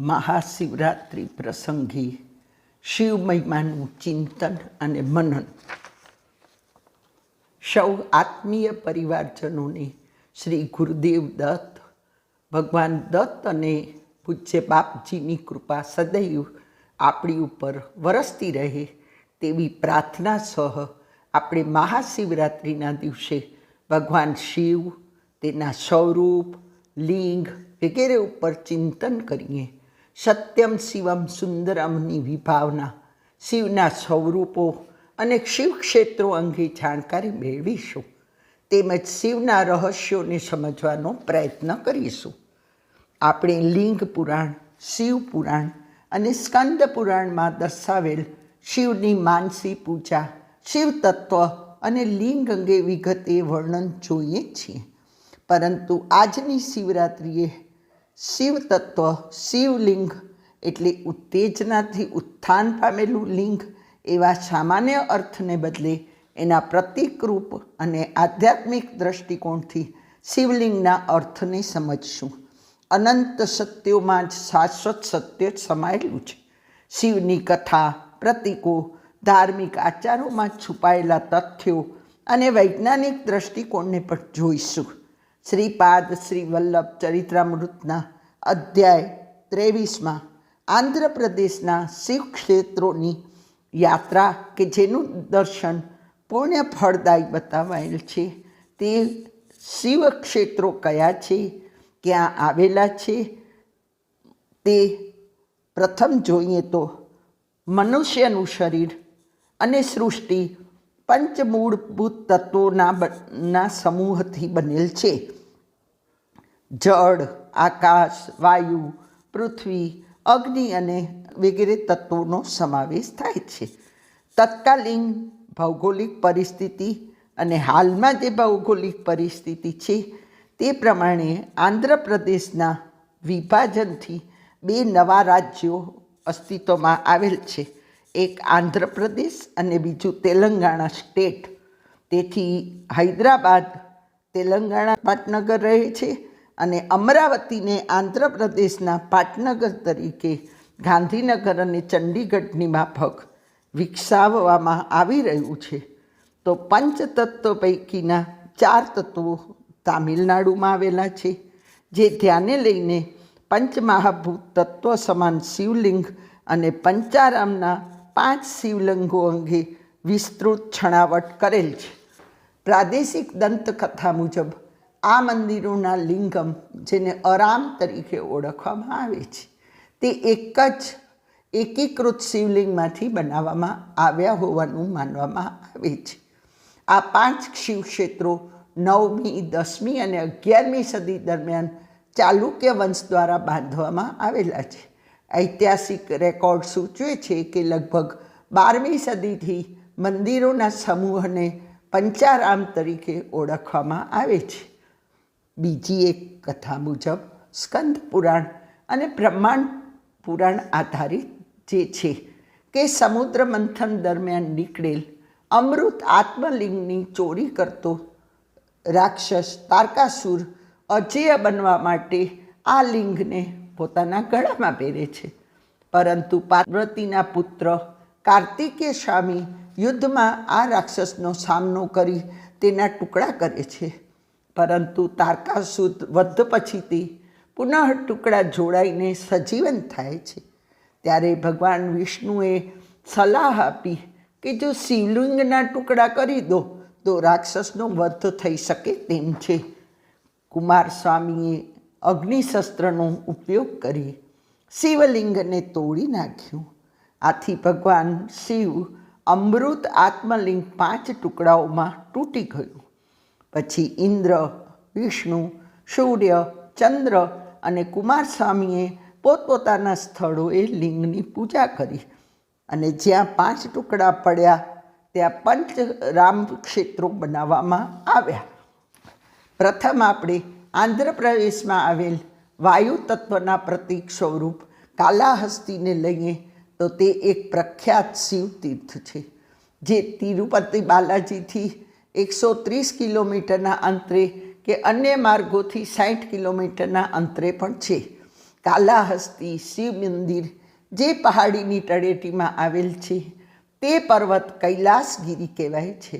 મહાશિવરાત્રિ પ્રસંગે શિવ મહિમાનું ચિંતન અને મનન. સૌ આત્મીય પરિવારજનોને શ્રી ગુરુદેવ દત્ત, ભગવાન દત્ત અને પૂજ્ય બાપજીની કૃપા સદૈવ આપણી ઉપર વરસતી રહે તેવી પ્રાર્થના સહ આપણે મહાશિવરાત્રિના દિવસે ભગવાન શિવ તેના સ્વરૂપ, લિંગ વગેરે ઉપર ચિંતન કરીએ. સત્યમ શિવમ સુંદરમની વિભાવના શિવના સ્વરૂપો અને શિવ ક્ષેત્રો અંગે જાણકારી મેળવીશું. તેમજ શિવના રહસ્યોને સમજવાનો પ્રયત્ન કરીશું. આપણે લિંગ પુરાણ, શિવ પુરાણ અને સ્કંદ પુરાણમાં દર્શાવેલ શિવની માનસી પૂજા, શિવ તત્વ અને લિંગ અંગે વિગતે વર્ણન જોઈએ છીએ. પરંતુ આજની શિવરાત્રિએ શિવ તત્વ શિવલિંગ એટલે ઉત્તેજનાથી ઉત્થાન પામેલું લિંગ એવા સામાન્ય અર્થને બદલે એના પ્રતિકરૂપ અને આધ્યાત્મિક દ્રષ્ટિકોણથી શિવલિંગના અર્થને સમજશું. અનંત સત્યોમાં જ શાશ્વત સત્ય સમાયેલું છે. શિવની કથા, પ્રતીકો, ધાર્મિક આચારોમાં છુપાયેલા તથ્યો અને વૈજ્ઞાનિક દ્રષ્ટિકોણને પણ જોઈશું. શ્રીપાદ શ્રી વલ્લભ ચરિત્રામૃતના અધ્યાય ત્રેવીસમાં આંધ્રપ્રદેશના શિવ ક્ષેત્રોની યાત્રા કે જેનું દર્શન પૂર્ણ ફળદાયી બતાવાયેલ છે, તે શિવ ક્ષેત્રો કયા છે, ક્યાં આવેલા છે, તે પ્રથમ જોઈએ તો મનુષ્યનું શરીર અને સૃષ્ટિ પંચમૂળભૂત તત્વોના ના સમૂહથી બનેલ છે. જળ આકાશ, વાયુ, પૃથ્વી, અગ્નિ અને વગેરે તત્વોનો સમાવેશ થાય છે. તત્કાલીન ભૌગોલિક પરિસ્થિતિ અને હાલમાં જે ભૌગોલિક પરિસ્થિતિ છે, તે પ્રમાણે આંધ્રપ્રદેશના વિભાજનથી બે નવા રાજ્યો અસ્તિત્વમાં આવેલ છે. એક આંધ્રપ્રદેશ અને બીજું તેલંગાણા સ્ટેટ. તેથી હૈદરાબાદ, તેલંગાણા પાટનગર રહે છે. અને અમરાવતીને આંધ્રપ્રદેશના પાટનગર તરીકે ગાંધીનગર અને ચંડીગઢની માફક વિકસાવવામાં આવી રહ્યું છે. તો પંચતત્વ પૈકીના ચાર તત્વો તામિલનાડુમાં આવેલા છે, જે ધ્યાને લઈને પંચમહાભૂત તત્વ સમાન શિવલિંગ અને પંચારામના પાંચ શિવલિંગો અંગે વિસ્તૃત છણાવટ કરેલ છે. પ્રાદેશિક દંતકથા મુજબ આ મંદિરોના લિંગમ, જેને અરામ તરીકે ઓળખવામાં આવે છે, તે એક જ એકીકૃત શિવલિંગમાંથી બનાવવામાં આવ્યા હોવાનું માનવામાં આવે છે. આ પાંચ શિવક્ષેત્રો નવમી, દસમી અને અગિયારમી સદી દરમિયાન ચાલુક્ય વંશ દ્વારા બાંધવામાં આવેલા છે. ઐતિહાસિક રેકોર્ડ સૂચવે છે કે લગભગ બારમી સદીથી મંદિરોના સમૂહને પંચારામ તરીકે ઓળખવામાં આવે છે. બીજી એક કથા મુજબ સ્કંદ પુરાણ અને બ્રહ્માંડ પુરાણ આધારિત જે છે કે સમુદ્ર મંથન દરમિયાન નીકળેલ અમૃત આત્મલિંગની ચોરી કરતો રાક્ષસ તારકાસુર અજેય બનવા માટે આ લિંગને પોતાના ગળામાં પહેરે છે. પરંતુ પાર્વતીના પુત્ર કાર્તિકે સ્વામી યુદ્ધમાં આ રાક્ષસનો સામનો કરી તેના ટુકડા કરે છે. પરંતુ તારકાસુદ વધ પછીથી પુનઃ ટુકડા જોડાઈને સજીવન થાય છે. ત્યારે ભગવાન વિષ્ણુએ સલાહ આપી કે જો શિવલિંગના ટુકડા કરી દો, તો રાક્ષસનો વધ થઈ શકે તેમ છે. કુમાર સ્વામીએ અગ્નિશસ્ત્રનો ઉપયોગ કરી શિવલિંગને તોડી નાખ્યું. આથી ભગવાન શિવ અમૃત આત્મલિંગ પાંચ ટુકડાઓમાં તૂટી ગયું. પછી ઇન્દ્ર, વિષ્ણુ, સૂર્ય, ચંદ્ર અને કુમારસ્વામીએ પોતપોતાના સ્થળોએ લિંગની પૂજા કરી. અને જ્યાં પાંચ ટુકડા પડ્યા, ત્યાં પંચ રામ ક્ષેત્રો બનાવવામાં આવ્યા. પ્રથમ આપણે આંધ્રપ્રદેશમાં આવેલ વાયુ તત્વના પ્રતીક સ્વરૂપ કાલાહસ્તીને લઈએ તો તે એક પ્રખ્યાત શિવ તીર્થ છે, જે તિરુપતિ બાલાજીથી એકસો ત્રીસ કિલોમીટરના અંતરે કે અન્ય માર્ગોથી સાઠ કિલોમીટરના અંતરે પણ છે. કાલાહસ્તી શિવ મંદિર જે પહાડીની તળેટીમાં આવેલ છે, તે પર્વત કૈલાસગીરી કહેવાય છે.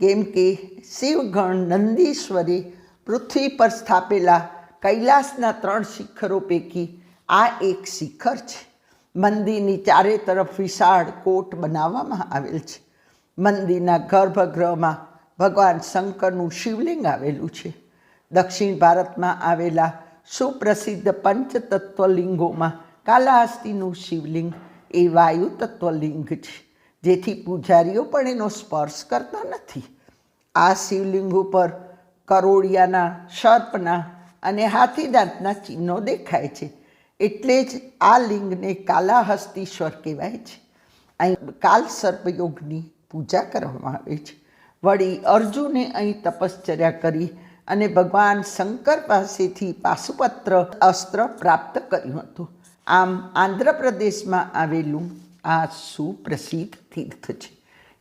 કેમ કે શિવગણ નંદીશ્વરે પૃથ્વી પર સ્થાપેલા કૈલાસના ત્રણ શિખરો પૈકી આ એક શિખર છે. મંદિરની ચારે તરફ વિશાળ કોટ બનાવવામાં આવેલ છે. મંદિરના ગર્ભગૃહમાં ભગવાન શંકરનું શિવલિંગ આવેલું છે. દક્ષિણ ભારતમાં આવેલા સુપ્રસિદ્ધ પંચતત્વલિંગોમાં કાલાહસ્તીનું શિવલિંગ એ વાયુ તત્વલિંગ છે. જેથી પૂજારીઓ પણ એનો સ્પર્શ કરતા નથી. આ શિવલિંગ ઉપર કરોળિયાના સર્પના અને હાથીદાંતના ચિહ્નો દેખાય છે. એટલે જ આ લિંગને કાલાહસ્તીશ્વર કહેવાય છે. અહીં કાલ સર્પયોગની પૂજા કરવામાં આવે છે. વળી અર્જુને અહીં તપશ્ચર્યા કરી અને ભગવાન શંકર પાસેથી પાશુપત્ર અસ્ત્ર પ્રાપ્ત કર્યું હતું. આમ આંધ્રપ્રદેશમાં આવેલું આ સુપ્રસિદ્ધ તીર્થ છે,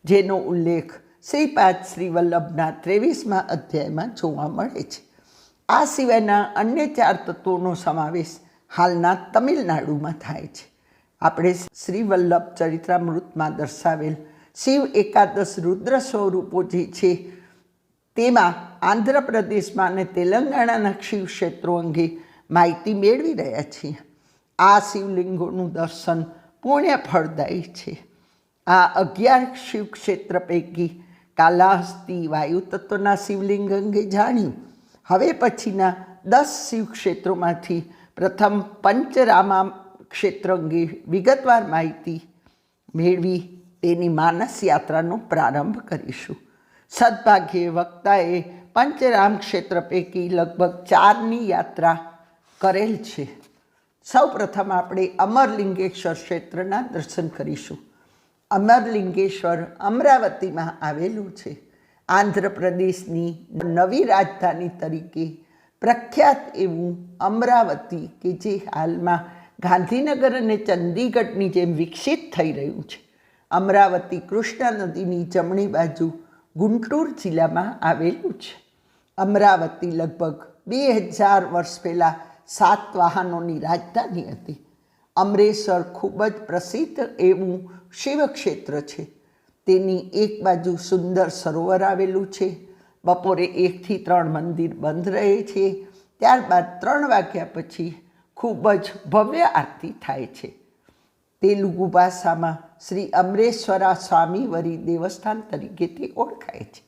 જેનો ઉલ્લેખ શ્રીપાદ શ્રી વલ્લભના ત્રેવીસમાં અધ્યાયમાં જોવા મળે છે. આ સિવાયના અન્ય ચાર તત્વોનો સમાવેશ હાલના તમિલનાડુમાં થાય છે. આપણે શ્રી વલ્લભ ચરિત્રામૃતમાં દર્શાવેલ શિવ એકાદશ રુદ્ર સ્વરૂપો જે છે, તેમાં આંધ્રપ્રદેશમાં અને તેલંગાણાના શિવ ક્ષેત્રો અંગે માહિતી મેળવી રહ્યા છીએ. આ શિવલિંગોનું દર્શન પુણ્ય ફળદાયી છે. આ અગિયાર શિવ ક્ષેત્ર પૈકી કાલાહસ્તી વાયુ તત્વના શિવલિંગ અંગે જાણ્યું. હવે પછીના દસ શિવ ક્ષેત્રોમાંથી પ્રથમ પંચરામા ક્ષેત્ર અંગે વિગતવાર માહિતી મેળવી તેની માનસ યાત્રાનો પ્રારંભ કરીશું. સદભાગ્યે વક્તાએ પંચરામ ક્ષેત્ર પૈકી લગભગ ચારની યાત્રા કરેલ છે. સૌ પ્રથમ આપણે અમરલિંગેશ્વર ક્ષેત્રના દર્શન કરીશું. અમરલિંગેશ્વર અમરાવતીમાં આવેલું છે. આંધ્રપ્રદેશની નવી રાજધાની તરીકે પ્રખ્યાત એવું અમરાવતી કે જે હાલમાં ગાંધીનગર અને ચંદીગઢની જેમ વિકસિત થઈ રહ્યું છે. અમરાવતી કૃષ્ણા નદીની જમણી બાજુ ગુંટૂર જિલ્લામાં આવેલું છે. અમરાવતી લગભગ બે હજાર વર્ષ પહેલાં સાત વાહનોની રાજધાની હતી. અમરેસર ખૂબ જ પ્રસિદ્ધ એવું શિવક્ષેત્ર છે. તેની એક બાજુ સુંદર સરોવર આવેલું છે. બપોરે એકથી ત્રણ મંદિર બંધ રહે છે. ત્યારબાદ ત્રણ વાગ્યા પછી ખૂબ જ ભવ્ય આરતી થાય છે. તેલુગુ ભાષામાં શ્રી અમરેશ્વરા સ્વામી વરી દેવસ્થાન તરીકે તે ઓળખાય છે.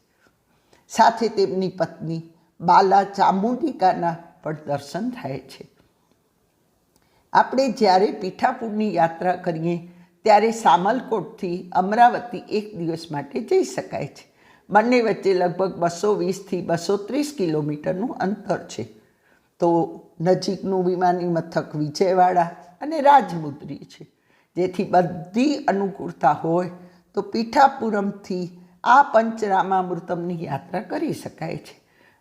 સાથે તેમની પત્ની બાલા ચામુંડિકાના પણ દર્શન થાય છે. આપણે જ્યારે પીઠાપુરની યાત્રા કરીએ ત્યારે સામલકોટથી અમરાવતી એક દિવસ માટે જઈ શકાય છે. બંને વચ્ચે લગભગ બસો વીસથી બસો ત્રીસ કિલોમીટરનું અંતર છે. તો નજીકનું વિમાની મથક વિજયવાડા અને રાજમુદ્રી છે. જેથી બધી અનુકૂળતા હોય, તો પીઠાપુરમથી આ પંચરામામૃતમની યાત્રા કરી શકાય છે.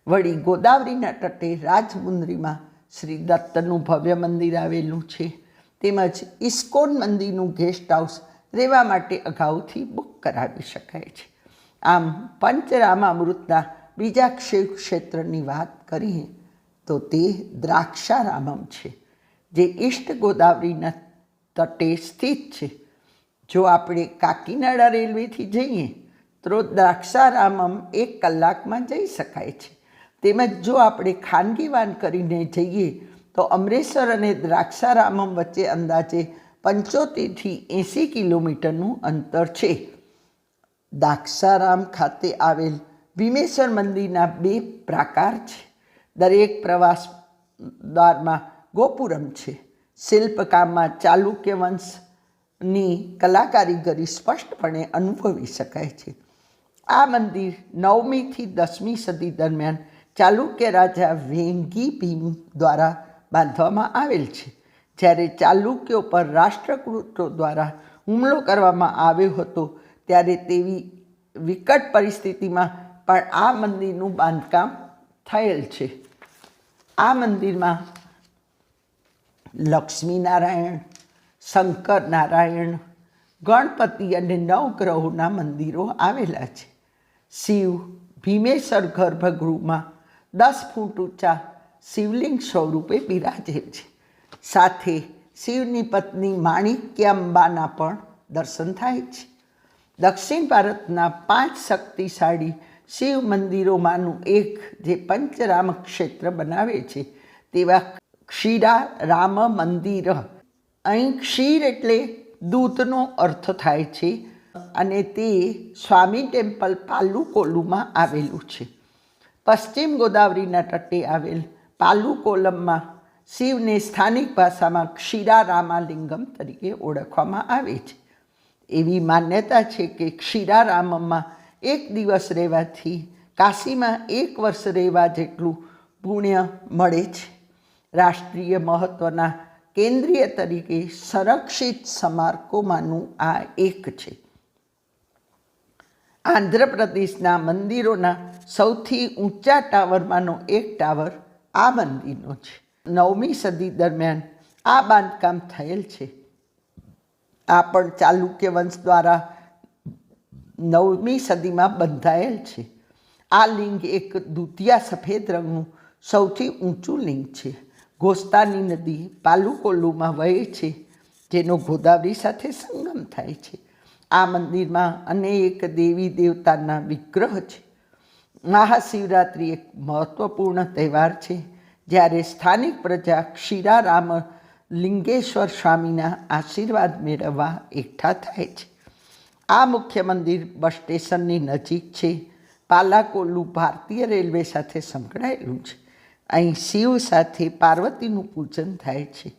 વળી ગોદાવરીના તટે રાજમુંદરીમાં શ્રી દત્તનું ભવ્ય મંદિર આવેલું છે. તેમજ ઇસ્કોન મંદિરનું ગેસ્ટ હાઉસ રહેવા માટે અગાઉથી બુક કરાવી શકાય છે. આમ પંચરામામૃતના બીજા ક્ષેત્રની વાત કરીએ, તો તે દ્રાક્ષારામમ છે, જે ઈષ્ટ ગોદાવરીના તટે સ્થિત છે. જો આપણે કાકીનાડા રેલવેથી જઈએ, તો દ્રાક્ષારામમ એક કલાકમાં જઈ શકાય છે. તેમજ જો આપણે ખાનગી વાન કરીને જઈએ, તો અમરેશ્વર અને દ્રાક્ષારામમ વચ્ચે અંદાજે પંચોતેરથી એંસી કિલોમીટરનું અંતર છે. દાક્ષારામ ખાતે આવેલ ભીમેશ્વર મંદિરના બે પ્રાકાર છે. દરેક પ્રવાસ દ્વારમાં ગોપુરમ છે. શિલ્પકામમાં ચાલુક્ય વંશની કલાકારીગરી સ્પષ્ટપણે અનુભવી શકાય છે. આ મંદિર નવમીથી દસમી સદી દરમિયાન ચાલુક્ય રાજા વેંગી ભીમ દ્વારા બાંધવામાં આવેલ છે. જ્યારે ચાલુક્યો પર રાષ્ટ્રકૃતો દ્વારા હુમલો કરવામાં આવ્યો હતો, ત્યારે તેવી વિકટ પરિસ્થિતિમાં પણ આ મંદિરનું બાંધકામ થયેલ છે. આ મંદિરમાં લક્ષ્મીનારાયણ શંકર નારાયણ, ગણપતિ અને નવગ્રહોના મંદિરો આવેલા છે. શિવ ભીમેશ્વર ગર્ભગૃહમાં દસ ફૂટ ઊંચા શિવલિંગ સ્વરૂપે બિરાજે છે. સાથે શિવની પત્ની માણિક્યાંબાના પણ દર્શન થાય છે. દક્ષિણ ભારતના પાંચ શક્તિશાળી શિવ મંદિરોમાંનું એક જે પંચરામ ક્ષેત્ર બનાવે છે, તેવા ક્ષીરા રામ મંદિર. અહીં ક્ષીર એટલે દૂધનો અર્થ થાય છે અને તે સ્વામી ટેમ્પલ પાલુકોલુમાં આવેલું છે. પશ્ચિમ ગોદાવરીના તટે આવેલ પાલુકોલમમાં શિવને સ્થાનિક ભાષામાં ક્ષીરારામાલિંગમ તરીકે ઓળખવામાં આવે છે. એવી માન્યતા છે કે ક્ષીરારામમાં એક દિવસ રહેવાથી કાશીમાં એક વર્ષ રહેવા જેટલું પુણ્ય મળે છે. રાષ્ટ્રીય મહત્ત્વના કેન્દ્રીય તરીકે સંરક્ષિત સ્મારકોમાંનું આ એક છે. આંધ્રપ્રદેશના મંદિરોના સૌથી ઊંચા ટાવરમાંનો એક ટાવર આ મંદિરનો છે. નવમી સદી દરમિયાન આ બાંધકામ થયેલ છે. આ પણ ચાલુક્ય વંશ દ્વારા નવમી સદીમાં બંધાયેલ છે. આ લિંગ એક દુધિયા સફેદ રંગનું સૌથી ઊંચું લિંગ છે. ગોસ્તાની નદી પાલુકોલુમાં વહે છે, જેનો ગોદાવરી સાથે સંગમ થાય છે. આ મંદિરમાં અનેક દેવી દેવતાના વિગ્રહ છે. મહાશિવરાત્રિ એક મહત્વપૂર્ણ તહેવાર છે, જ્યારે સ્થાનિક પ્રજા ક્ષીરારામ લિંગેશ્વર સ્વામીના આશીર્વાદ મેળવવા એકઠા થાય છે. આ મુખ્ય મંદિર બસ સ્ટેશનની નજીક છે. પાલાકોલ્લુ ભારતીય રેલવે સાથે સંકળાયેલું છે. અહીં શિવ સાથે પાર્વતીનું પૂજન થાય છે.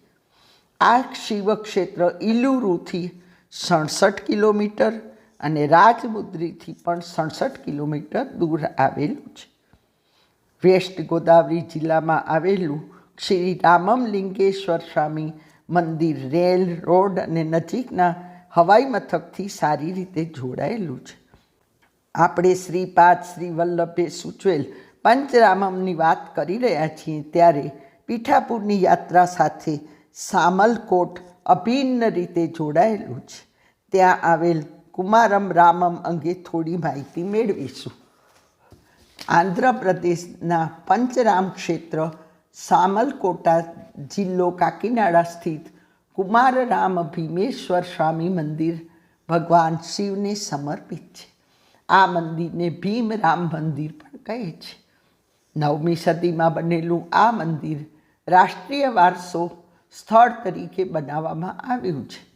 આ શિવ ક્ષેત્ર ઇલુરુથી સડસઠ કિલોમીટર અને રાજમુદ્રીથી પણ સડસઠ કિલોમીટર દૂર આવેલું છે. વેસ્ટ ગોદાવરી જિલ્લામાં આવેલું શ્રી રામમ લિંગેશ્વર સ્વામી મંદિર રેલ રોડ અને નજીકના હવાઈ મથકથી સારી રીતે જોડાયેલું છે. આપણે શ્રીપાદ શ્રી વલ્લભે સૂચવેલ પંચરામમની વાત કરી રહ્યા છીએ ત્યારે પીઠાપુરની યાત્રા સાથે સામલકોટ અભિન્ન રીતે જોડાયેલું છે. ત્યાં આવેલ કુમારમ રામમ અંગે થોડી માહિતી મેળવીશું. આંધ્રપ્રદેશના પંચરામ ક્ષેત્ર, સામલકોટા જિલ્લો કાકીનાડા સ્થિત કુમારરામ ભીમેશ્વર સ્વામી મંદિર ભગવાન શિવને સમર્પિત છે. આ મંદિરને ભીમ રામ મંદિર પણ કહે છે. નવમી સદીમાં બનેલું આ મંદિર રાષ્ટ્રીય વારસો સ્થળ તરીકે બનાવવામાં આવ્યું છે.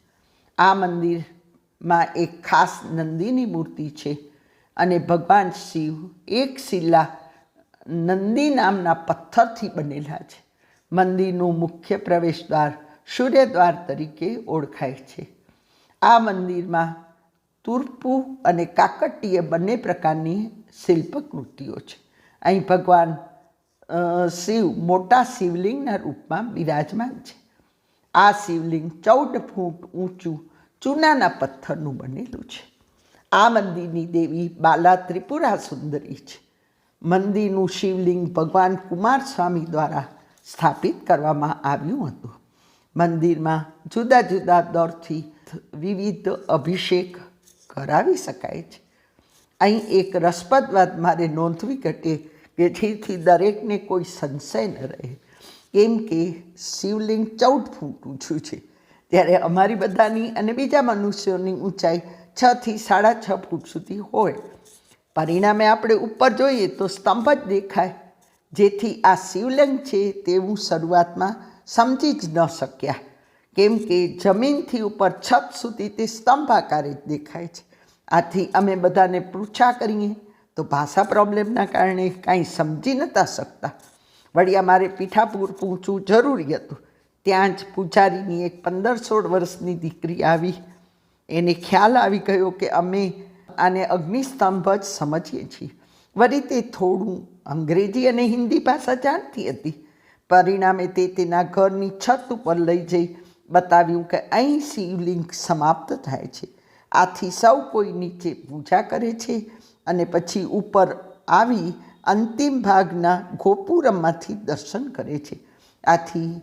આ મંદિરમાં એક ખાસ નંદીની મૂર્તિ છે અને ભગવાન શિવ એક શિલા નંદી નામના પથ્થરથી બનેલા છે. મંદિરનું મુખ્ય પ્રવેશદ્વાર સૂર્યદ્વાર તરીકે ઓળખાય છે. આ મંદિરમાં તુર્પુ અને કાકટીય બંને પ્રકારની શિલ્પકૃતિઓ છે. અહીં ભગવાન શિવ, મોટા શિવલિંગના રૂપમાં બિરાજમાન છે. આ શિવલિંગ ચૌદ ફૂટ ઊંચું ચૂનાના પથ્થરનું બનેલું છે. આ મંદિરની દેવી બાલા ત્રિપુરા સુંદરી છે. મંદિરનું શિવલિંગ ભગવાન કુમાર સ્વામી દ્વારા સ્થાપિત કરવામાં આવ્યું હતું. મંદિરમાં જુદા જુદા દોરથી વિવિધ અભિષેક કરાવી શકાય છે. અહીં એક રસપ્રદ વાત મારે નોંધવી ઘટે કે જેથી દરેકને કોઈ સંશય ન રહે. કેમ કે શિવલિંગ ચૌદ ફૂટ ઊંચું છે. ત્યારે અમારી બધાની અને બીજા મનુષ્યોની ઊંચાઈ છથી સાડા છ ફૂટ સુધી હોય. પરિણામે આપણે ઉપર જોઈએ તો સ્તંભ જ દેખાય. જેથી આ શિવલિંગ છે તેવું શરૂઆતમાં સમજી જ ન શક્યા. કેમ કે જમીનથી ઉપર છત સુધી તે સ્તંભ આકારે જ દેખાય છે. આથી અમે બધાને પૃચ્છા કરીએ તો ભાષા પ્રોબ્લેમના કારણે કાંઈ સમજી નહોતા શકતા. વળી અમારે પીઠાપુર પહોંચવું જરૂરી હતું. ત્યાં જ પૂજારીની એક પંદર સોળ વર્ષની દીકરી આવી. એને ખ્યાલ આવી ગયો કે અમે આને અગ્નિસ્તંભ જ સમજીએ છીએ. વળી તે થોડું અંગ્રેજી અને હિન્દી ભાષા જાણતી હતી. પરિણામે તે તેના ઘરની છત ઉપર લઈ જઈ બતાવ્યું કે અહીં શિવલિંગ સમાપ્ત થાય છે. આથી સૌ કોઈ નીચે પૂજા કરે છે. અને પછી ઉપર આવી અંતિમ ભાગના ગોપુરમમાંથી દર્શન કરે છે. આથી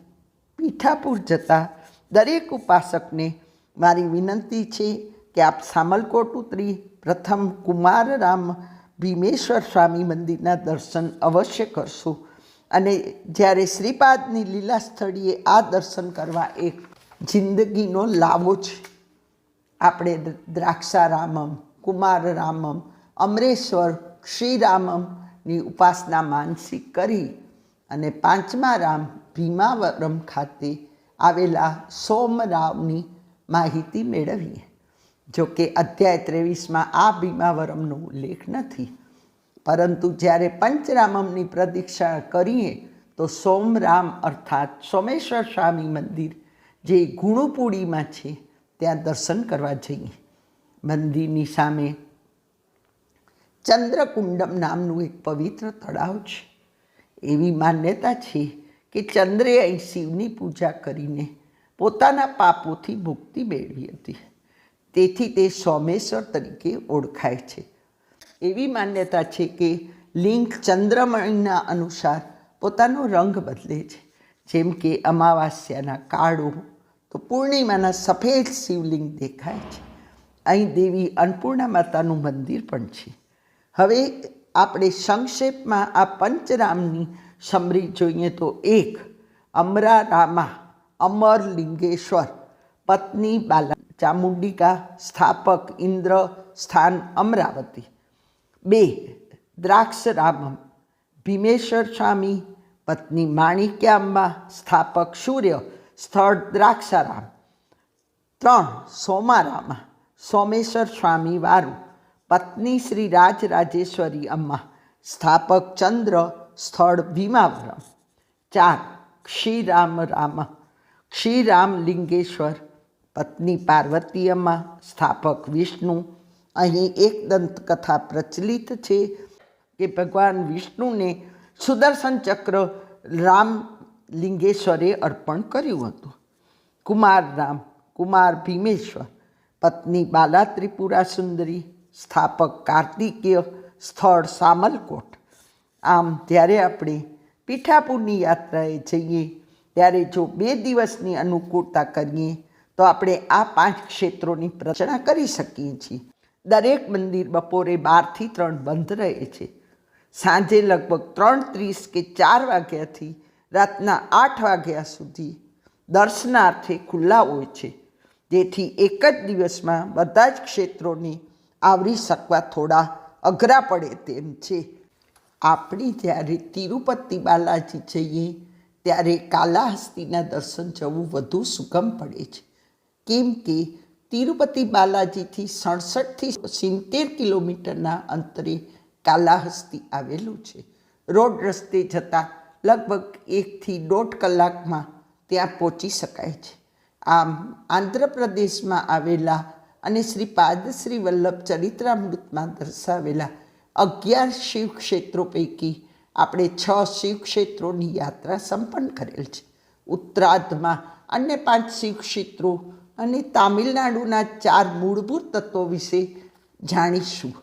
પીઠાપુર જતા દરેક ઉપાસકને મારી વિનંતી છે કે આપ સામલકોટ ઉતરી પ્રથમ કુમારરામ ભીમેશ્વર સ્વામી મંદિરના દર્શન અવશ્ય કરશો. અને જ્યારે શ્રીપાદની લીલા સ્થળીએ આ દર્શન કરવા એક જિંદગીનો લાવો છે, આપણે દ્રાક્ષારામમ, કુમારરામમ અમરેશ્વર શ્રીરામમની ઉપાસના માનસિક કરી અને પાંચમા રામ ભીમાવરમ ખાતે આવેલા સોમરાવની માહિતી મેળવીએ. જો કે અધ્યાય ત્રેવીસમાં આ ભીમાવરમનો ઉલ્લેખ નથી. પરંતુ જ્યારે પંચરામમની પ્રદીક્ષા કરીએ, તો સોમરામ અર્થાત સોમેશ્વર સ્વામી મંદિર જે ગુણુપુડીમાં છે, ત્યાં દર્શન કરવા જઈએ. મંદિરની સામે ચંદ્રકુંડમ નામનું એક પવિત્ર તળાવ છે. એવી માન્યતા છે કે ચંદ્રે અહીં શિવની પૂજા કરીને પોતાના પાપોથી મુક્તિ મેળવી હતી. તેથી તે સોમેશ્વર તરીકે ઓળખાય છે. એવી માન્યતા છે કે લિંગ ચંદ્રમણીના અનુસાર પોતાનો રંગ બદલે છે. જેમ કે અમાવાસ્યાના કાળો તો પૂર્ણિમાના સફેદ શિવલિંગ દેખાય છે. અહીં દેવી અન્નપૂર્ણા માતાનું મંદિર પણ છે. હવે આપણે સંક્ષેપમાં આ પંચરામની સમરી જોઈએ તો એક અમરા રામા અમર લિંગેશ્વર પત્ની બાલા, ચામુંડિકા, સ્થાપક ઇન્દ્ર, સ્થાન અમરાવતી. બે, દ્રાક્ષરામમ, ભીમેશ્વર સ્વામી, પત્ની માણિક્યાંબા સ્થાપક સૂર્ય, સ્થળ દ્રાક્ષારામ. ત્રણ, સોમારામા, સોમેશ્વર સ્વામી વારું. પત્ની શ્રી રાજરાજેશ્વરી અમ્મા, સ્થાપક ચંદ્ર, સ્થળ ભીમાવરમ. ચાર, ક્ષીરામ રામ. ક્ષીરામ લિંગેશ્વર. પત્ની પાર્વતી અમ્મા, સ્થાપક વિષ્ણુ. અહીં એક દંતકથા પ્રચલિત છે કે ભગવાન વિષ્ણુને સુદર્શન ચક્ર રામ લિંગેશ્વરે અર્પણ કર્યું હતું. કુમાર રામ, કુમાર ભીમેશ્વર. પત્ની બાલા ત્રિપુરા સુંદરી. સ્થાપક કાર્તિકીય સ્થળ સામલકોટ. આમ જ્યારે આપણે પીઠાપુરની યાત્રાએ જઈએ, ત્યારે જો બે દિવસની અનુકૂળતા કરીએ, તો આપણે આ પાંચ ક્ષેત્રોની રચના કરી શકીએ છીએ. દરેક મંદિર બપોરે બારથી ત્રણ બંધ રહે છે. સાંજે લગભગ ત્રણ ત્રીસ કે ચાર વાગ્યાથી રાતના આઠ વાગ્યા સુધી દર્શનાર્થે ખુલ્લા હોય છે. જેથી એક જ દિવસમાં બધા જ ક્ષેત્રોને આવરી શકવા થોડા અઘરા પડે તેમ છે. આપણે જ્યારે તિરુપતિ બાલાજી જઈએ, ત્યારે કાલાહસ્તીના દર્શન જવું વધુ સુગમ પડે છે. કેમ કે તિરુપતિ બાલાજીથી સડસઠથી સિત્તેર કિલોમીટરના અંતરે કાલાહસ્તી આવેલું છે. રોડ રસ્તે જતાં લગભગ એકથી દોઢ કલાકમાં ત્યાં પહોંચી શકાય છે. આમ આંધ્રપ્રદેશમાં આવેલા અને શ્રી પાદશ્રી વલ્લભ ચરિત્રામૃતમાં દર્શાવેલા અગિયાર શિવ ક્ષેત્રો પૈકી આપણે છ શિવ ક્ષેત્રોની યાત્રા સંપન્ન કરેલ છે. ઉત્તરાર્ધમાં અન્ય પાંચ શિવ ક્ષેત્રો અને તામિલનાડુના ચાર મૂળભૂત તત્વો વિશે જાણીશું.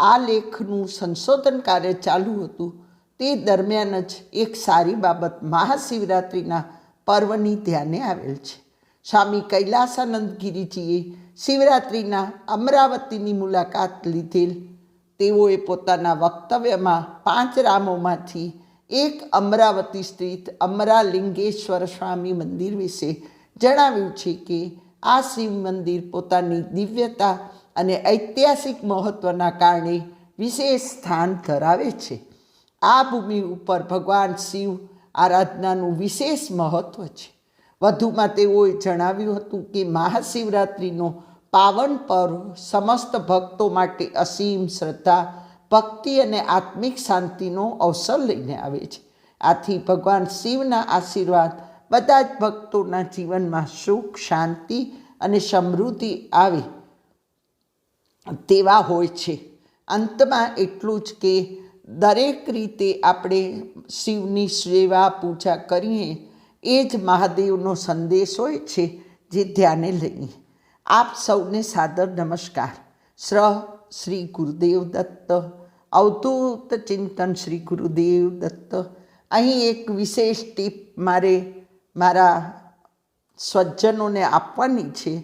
આ લેખનું સંશોધન કાર્ય ચાલુ હતું. તે દરમિયાન જ એક સારી બાબત મહાશિવરાત્રિના પર્વની ધ્યાને આવેલ છે. સ્વામી કૈલાસાનંદ ગિરિજીએ શિવરાત્રિના અમરાવતીની મુલાકાત લીધેલ. તેઓએ પોતાના વક્તવ્યમાં પાંચ રામોમાંથી એક અમરાવતી સ્થિત અમરાલિંગેશ્વર સ્વામી મંદિર વિશે જણાવ્યું છે કે આ શિવ મંદિર પોતાની દિવ્યતા અને ઐતિહાસિક મહત્ત્વના કારણે વિશેષ સ્થાન ધરાવે છે. આ ભૂમિ ઉપર ભગવાન શિવ આરાધનાનું વિશેષ મહત્ત્વ છે. વધુમાં તેઓએ જણાવ્યું હતું કે મહાશિવરાત્રિનો પાવન પર્વ સમસ્ત ભક્તો માટે અસીમ શ્રદ્ધા, ભક્તિ અને આત્મિક શાંતિનો અવસર લઈને આવે છે. આથી ભગવાન શિવના આશીર્વાદ બધા જ ભક્તોના જીવનમાં સુખ, શાંતિ અને સમૃદ્ધિ આવે તેવા હોય છે. અંતમાં એટલું જ કે દરેક રીતે આપણે શિવની સેવા પૂજા કરીએ એ જ મહાદેવનો સંદેશ હોય છે જે ધ્યાને લઈએ. આપ સૌને સાદર નમસ્કાર. શ્ર શ્રી ગુરુદેવ દત્ત. અવધૂત ચિંતન શ્રી ગુરુદેવ દત્ત. અહીં એક વિશેષ ટીપ મારે મારા સ્વજનોને આપવાની છે.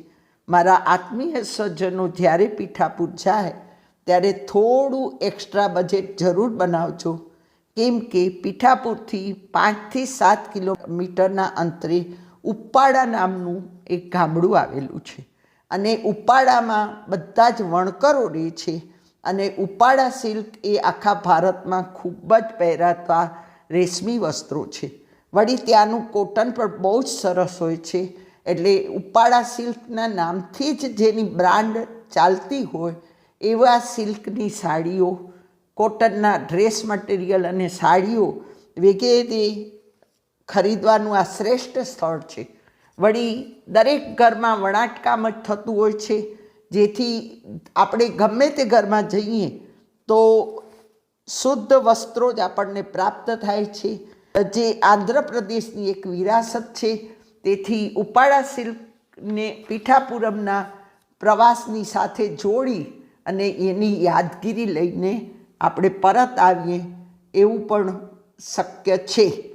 મારા આત્મીય સ્વજનો જ્યારે પીઠાપુર જાય, ત્યારે થોડું એક્સ્ટ્રા બજેટ જરૂર બનાવજો. કેમ કે પીઠાપુરથી પાંચથી સાત કિલોમીટરના અંતરે ઉપ્પાડા નામનું એક ગામડું આવેલું છે. અને ઉપાડામાં બધા જ વણકરો રહે છે. અને ઉપાડા સિલ્ક એ આખા ભારતમાં ખૂબ જ પહેરાતા રેશમી વસ્ત્રો છે. વળી ત્યાંનું કોટન પણ બહુ જ સરસ હોય છે. એટલે ઉપાડા સિલ્કના નામથી જ જેની બ્રાન્ડ ચાલતી હોય એવા સિલ્કની સાડીઓ, કોટનના ડ્રેસ મટીરિયલ અને સાડીઓ વગેરે ખરીદવાનું આ શ્રેષ્ઠ સ્થળ છે. વળી દરેક ઘરમાં વણાટકામ જ થતું હોય છે. જેથી આપણે ગમે તે ઘરમાં જઈએ તો શુદ્ધ વસ્ત્રો જ આપણને પ્રાપ્ત થાય છે. જે આંધ્રપ્રદેશની એક વિરાસત છે. તેથી ઉપાડા સિલ્કને પીઠાપુરમના પ્રવાસની સાથે જોડી અને એની યાદગીરી લઈને આપણે પરત આવીએ એવું પણ શક્ય છે.